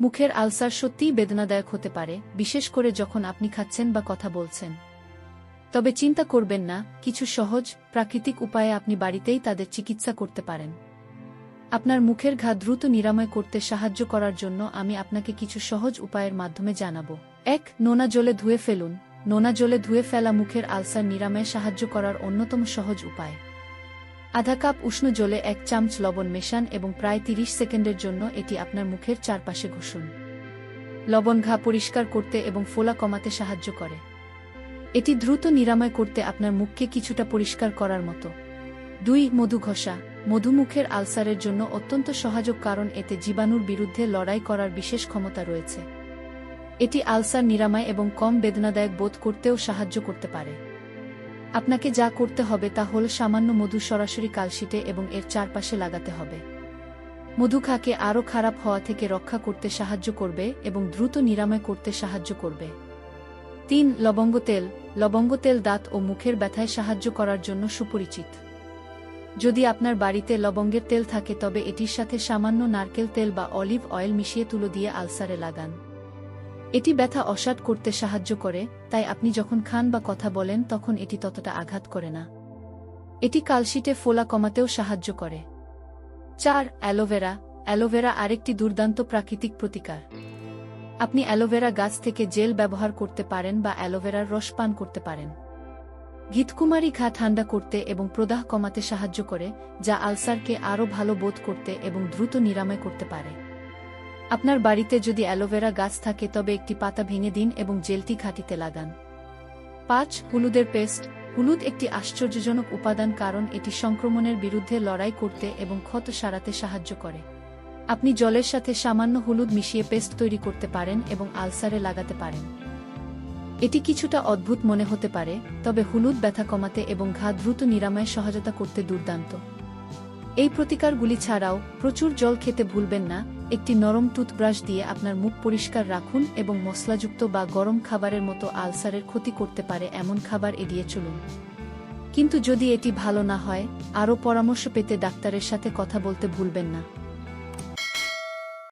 মুখের আলসার সত্যিই বেদনাদায়ক হতে পারে, বিশেষ করে যখন আপনি খাচ্ছেন বা কথা বলছেন। তবে চিন্তা করবেন না, কিছু সহজ, প্রাকৃতিক উপায়ে আপনি বাড়িতেই তাদের চিকিৎসা করতে পারেন। আপনার মুখের ঘা দ্রুত নিরাময় করতে সাহায্য করার জন্য আমি আপনাকে কিছু সহজ উপায়ের মাধ্যমে জানাব। এক, নোনা জলে ধুয়ে ফেলুন। নোনা জলে ধুয়ে ফেলা মুখের আলসার নিরাময়ে সাহায্য করার অন্যতম সহজ উপায়। আধা কাপ উষ্ণ জলে এক চামচ লবণ মেশান এবং প্রায় ৩০ সেকেন্ডের জন্য এটি আপনার মুখের চারপাশে ঘষুন। লবণ ঘা পরিষ্কার করতে এবং ফোলা কমাতে সাহায্য করে। এটি দ্রুত নিরাময় করতে আপনার মুখকে কিছুটা পরিষ্কার করার মতো। দুই, মধু ঘষা। মধুমুখের আলসারের জন্য অত্যন্ত সহায়ক কারণ এতে জীবাণুর বিরুদ্ধে লড়াই করার বিশেষ ক্ষমতা রয়েছে। এটি আলসার নিরাময় এবং কম বেদনাদায়ক বোধ করতেও সাহায্য করতে পারে। আপনাকে যা করতে হবে তা হল সামান্য মধু সরাসরি কালশিটে এবং এর চারপাশে লাগাতে হবে। মধু খাকে আরও খারাপ হওয়া থেকে রক্ষা করতে সাহায্য করবে এবং দ্রুত নিরাময় করতে সাহায্য করবে। তিন, লবঙ্গ তেল। লবঙ্গ তেল দাঁত ও মুখের ব্যথায় সাহায্য করার জন্য সুপরিচিত। যদি আপনার বাড়িতে লবঙ্গের তেল থাকে তবে এটির সাথে সামান্য নারকেল তেল বা অলিভ অয়েল মিশিয়ে তুলো দিয়ে আলসারে লাগান। এটি ব্যথা অসাট করতে সাহায্য করে, তাই আপনি যখন খান বা কথা বলেন তখন এটি ততটা আঘাত করে না। এটি কালশিটে ফোলা কমাতেও সাহায্য করে। চার, অ্যালোভেরা। অ্যালোভেরা আরেকটি দুর্দান্ত প্রাকৃতিক প্রতিকার। আপনি অ্যালোভেরা গাছ থেকে জেল ব্যবহার করতে পারেন বা অ্যালোভেরার রস পান করতে পারেন। ঘিতকুমারী ঘা ঠান্ডা করতে এবং প্রদাহ কমাতে সাহায্য করে, যা আলসারকে আরও ভালো বোধ করতে এবং দ্রুত নিরাময় করতে পারে। আপনার বাড়িতে যদি অ্যালোভেরা গাছ থাকে, তবে একটি পাতা ভেঙে দিন এবং জেলটি ঘাটিতে লাগান। পাঁচ, হলুদের পেস্ট। হলুদ একটি আশ্চর্যজনক উপাদান কারণ এটি সংক্রমণের বিরুদ্ধে লড়াই করতে এবং ক্ষত সারাতে সাহায্য করে। আপনি জলের সাথে সামান্য হলুদ মিশিয়ে পেস্ট তৈরি করতে পারেন এবং আলসারে লাগাতে পারেন। এটি কিছুটা অদ্ভুত মনে হতে পারে, তবে হলুদ ব্যথা কমাতে এবং ঘা দ্রুত নিরাময়ে সহায়তা করতে দুর্দান্ত। এই প্রতিকারগুলি ছাড়াও প্রচুর জল খেতে ভুলবেন না একটি নরম টুথব্রাশ দিয়ে আপনার মুখ পরিষ্কার রাখুন এবং মশলাযুক্ত বা গরম খাবারের মতো আলসারের ক্ষতি করতে পারে এমন খাবার এড়িয়ে চলুন। কিন্তু যদি এটি ভালো না হয়, আরও পরামর্শ পেতে ডাক্তারের সাথে কথা বলতে ভুলবেন না।